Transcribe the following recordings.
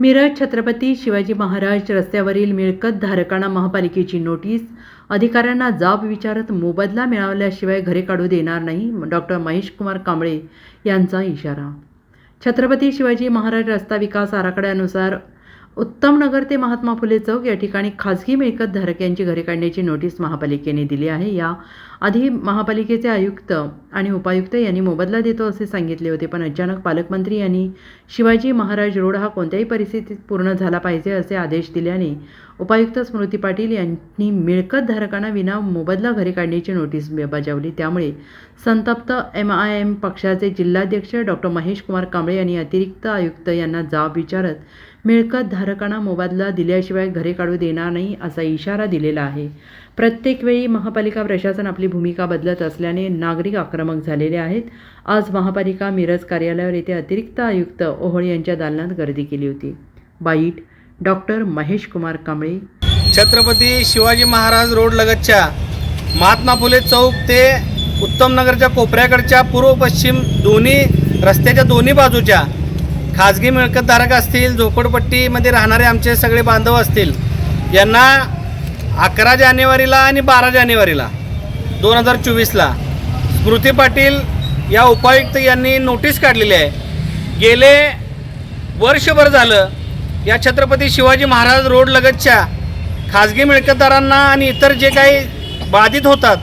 मिरज छत्रपती शिवाजी महाराज रस्त्यावरील मिळकत धारकांना महापालिकेची नोटीस. अधिकाऱ्यांना जाब विचारत मोबदला मिळाल्याशिवाय घरे काढू देणार नाही डॉक्टर महेश कुमार कांबळे यांचा इशारा. छत्रपती शिवाजी महाराज रस्ता विकास आराखड्यानुसार उत्तम नगर ते महात्मा फुले चौक या ठिकाणी खाजगी मिळकत धारक यांची घरे काढण्याची नोटीस महापालिकेने दिली आहे. या आधी महापालिकेचे आयुक्त आणि उपायुक्त यांनी मोबदला देतो असे सांगितले होते पण अचानक पालकमंत्री यांनी शिवाजी महाराज रोड हा कोणत्याही परिस्थितीत पूर्ण झाला पाहिजे असे आदेश दिल्याने उपायुक्त स्मृती पाटील यांनी मिळकत धारकांना विना मोबदला घरे काढण्याची नोटीस बजावली. त्यामुळे संतप्त एम आय एम पक्षाचे जिल्हाध्यक्ष डॉक्टर महेश कुमार कांबळे यांनी अतिरिक्त आयुक्त यांना जाब विचारत मिळकत धारकांना मोबदला दिल्याशिवाय घरे काढू देणार नाही असा इशारा दिलेला आहे. प्रत्येक वेळी महापालिका प्रशासन आपली भूमिका बदलत असल्याने नागरिक आक्रमक झालेले आहेत. आज महापालिका मिरज कार्यालयावर येथे अतिरिक्त आयुक्त ओहळ यांच्या दालनात गर्दी केली होती. Byte doctor Mahesh Kumar Kamble. Chhatrapati Shivaji Maharaj road लगतच्या महात्मा फुले चौक ते उत्तम नगरच्या कोपऱ्याकडच्या पूर्व पश्चिम दोन्ही रस्त्याच्या दोन्ही बाजूच्या खाजगी मिळकतधारक असतील झोपडपट्टीमध्ये राहणारे आमचे सगळे बांधव असतील यांना अकरा जानेवारीला आणि बारा जानेवारीला दोन हजार चोवीसला स्मृती पाटील या उपायुक्त यांनी नोटीस काढलेली आहे. गेले वर्षभर झालं या छत्रपती शिवाजी महाराज रोड लगतच्या खाजगी मिळकतदारांना आणि इतर जे काही बाधित होतात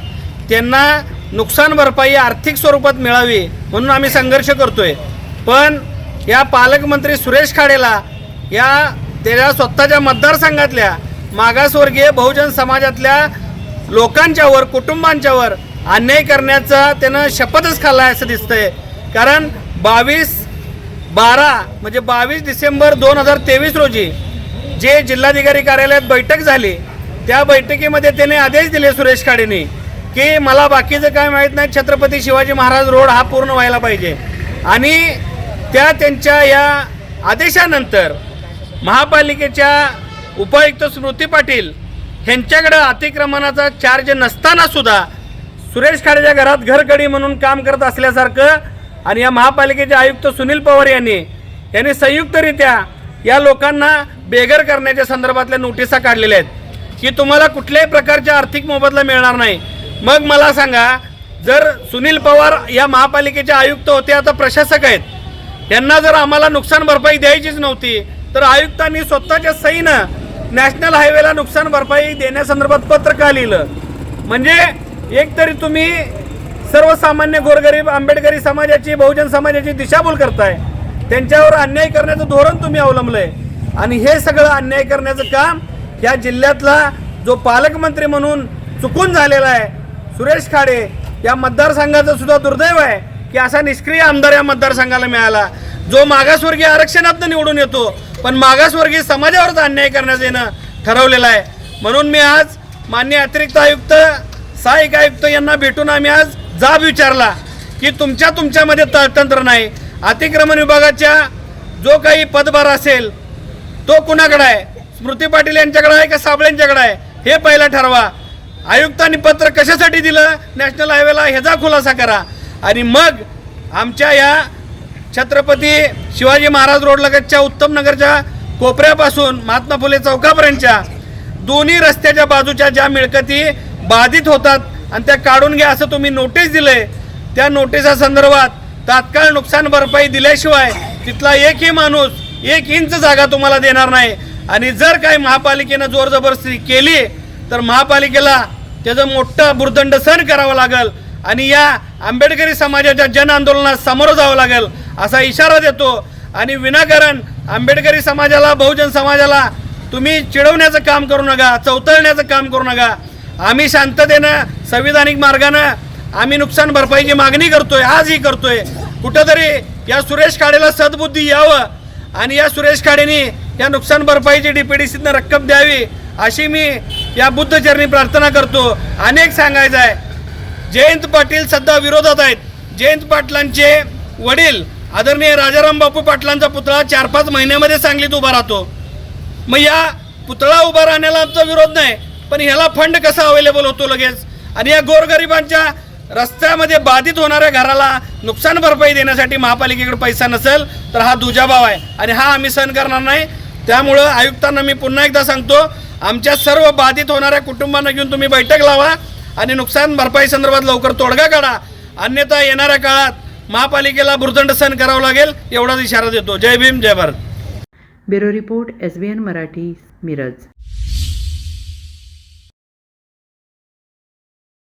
त्यांना नुकसान भरपाई आर्थिक स्वरूपात मिळावी म्हणून आम्ही संघर्ष करतो आहे पण या पालकमंत्री सुरेश खाडेला या त्याच्या स्वतःच्या मतदारसंघातल्या मागासवर्गीय बहुजन समाजातल्या लोकांच्यावर कुटुंबांच्यावर अन्याय करण्याचा त्यानं शपथच खाल्ला आहे असं दिसतंय. कारण बावीस बारा म्हणजे बावीस डिसेंबर दोन हजार तेवीस रोजी जे जिल्हाधिकारी कार्यालयात बैठक झाली त्या बैठकीमध्ये त्याने आदेश दिले सुरेश खाडेने की मला बाकीचं काय माहीत नाही छत्रपती शिवाजी महाराज रोड हा पूर्ण व्हायला पाहिजे. आणि त्या त्यांच्या या आदेशानंतर महापालिकेच्या उपायुक्त स्मृती पाटील ह्यांच्याकडं अतिक्रमणाचा चार्ज नसताना सुद्धा सुरेश खाडेच्या घरात घरकडी म्हणून काम करत असल्यासारखं आणि या महापालिकेचे आयुक्त सुनील पवार यांनी यांनी संयुक्तरित्या या लोकांना बेघर करण्याच्या संदर्भातल्या नोटिसा काढलेल्या आहेत. की तुम्हाला कुठल्याही प्रकारच्या आर्थिक मोबदला मिळणार नाही. मग मला सांगा जर सुनील पवार या महापालिकेचे आयुक्त होते आता प्रशासक आहेत यांना जर आम्हाला नुकसान भरपाई द्यायचीच नव्हती तर आयुक्तांनी स्वतःच्या सहीनं नॅशनल हायवेला नुकसान भरपाई देण्यासंदर्भात पत्र का लिहिलं. म्हणजे एक तरी तुम्ही सर्वसामान्य गोरगरीब आंबेडकरी समाजाची बहुजन समाजाची दिशाभूल करताय. त्यांच्यावर अन्याय करण्याचं धोरण तुम्ही अवलंबलंय. आणि हे सगळं अन्याय करण्याचं काम या जिल्ह्यातला जो पालकमंत्री म्हणून चुकून झालेला आहे सुरेश खाडे या मतदारसंघाचं सुद्धा दुर्दैव आहे. की असा निष्क्रिय आमदार या मतदारसंघाला मिळाला जो मागासवर्गीय आरक्षणातनं निवडून येतो पण मागासवर्गीय समाजावरच अन्याय करण्यात येणं ठरवलेलं आहे. म्हणून मी आज मान्य अतिरिक्त आयुक्त सहाय्यक आयुक्त यांना भेटून आम्ही आज जाब विचारला की तुमच्या तुमच्यामध्ये तंत्र नाही. अतिक्रमण विभागाच्या जो काही पदभार असेल तो कुणाकडे आहे? स्मृती पाटील यांच्याकडे आहे का साबळेंच्याकडे आहे? हे पहिला ठरवा. आयुक्तांनी पत्र कशासाठी दिलं? नॅशनल हायवेला ह्याचा खुलासा करा. आणि मग आमच्या या छत्रपती शिवाजी महाराज रोड लगतच्या उत्तम नगरच्या कोपऱ्यापासून महात्मा फुले चौकापर्यंतच्या दोन्ही रस्त्याच्या बाजूच्या ज्या मिळकती बाधित होतात आणि त्या काढून घ्या असं तुम्ही नोटीस दिले त्या नोटिसा संदर्भात तात्काळ नुकसान भरपाई दिल्याशिवाय तिथला एकही माणूस एक इंच जागा तुम्हाला देणार नाही. आणि जर काही महापालिकेनं जोर जबरदस्ती केली तर महापालिकेला त्याचं मोठं भुर्दंड सहन करावं लागेल. आणि या आंबेडकरी समाजाच्या जन आंदोलनात सामोरं जावं लागेल असा इशारा देतो. आणि विनाकारण आंबेडकरी समाजाला बहुजन समाजाला तुम्ही चिडवण्याचं काम करू नका चौतळण्याचं काम करू नका. आम्ही शांततेनं संविधानिक मार्गानं आम्ही नुकसान भरपाईची मागणी करतोय आजही करतोय. कुठंतरी या सुरेश खाडेला सद्बुद्धी यावं आणि या सुरेश खाडेने या नुकसान भरपाईची डी पी डीपीडीसीतनं रक्कम द्यावी अशी मी या बुद्धचरणी प्रार्थना करतो. अनेक सांगायचं आहे. जयंत पाटील सध्या विरोधात आहेत. जयंत पाटलांचे वडील आदरणीय राजाराम बापू पाटलांचा पुतळा चार पाच महिन्यामध्ये सांगलीत उभा राहतो. मग या पुतळा उभा राहण्याला आमचा विरोध नाही पण ह्याला फंड कसा अवेलेबल होतो लगेच? आणि या गोरगरिबांच्या रस्त्यामध्ये बाधित होणाऱ्या घराला नुकसान भरपाई देण्यासाठी महापालिकेकडे पैसा नसेल तर हा दुजाभाव आहे. आणि हा आम्ही सहन करणार नाही. त्यामुळं आयुक्तांना मी पुन्हा एकदा सांगतो आमच्या सर्व बाधित होणाऱ्या कुटुंबांना घेऊन तुम्ही बैठक लावा. आणि नुकसान भरपाई संदर्भात लवकर तोडगा काढा. अन्यथा येणाऱ्या काळात महापालिकेला भूर्दंड सहन करावं लागेल एवढाच इशारा देतो. जय भीम जय Bharat. Bureau report S B N Marathi Miraj.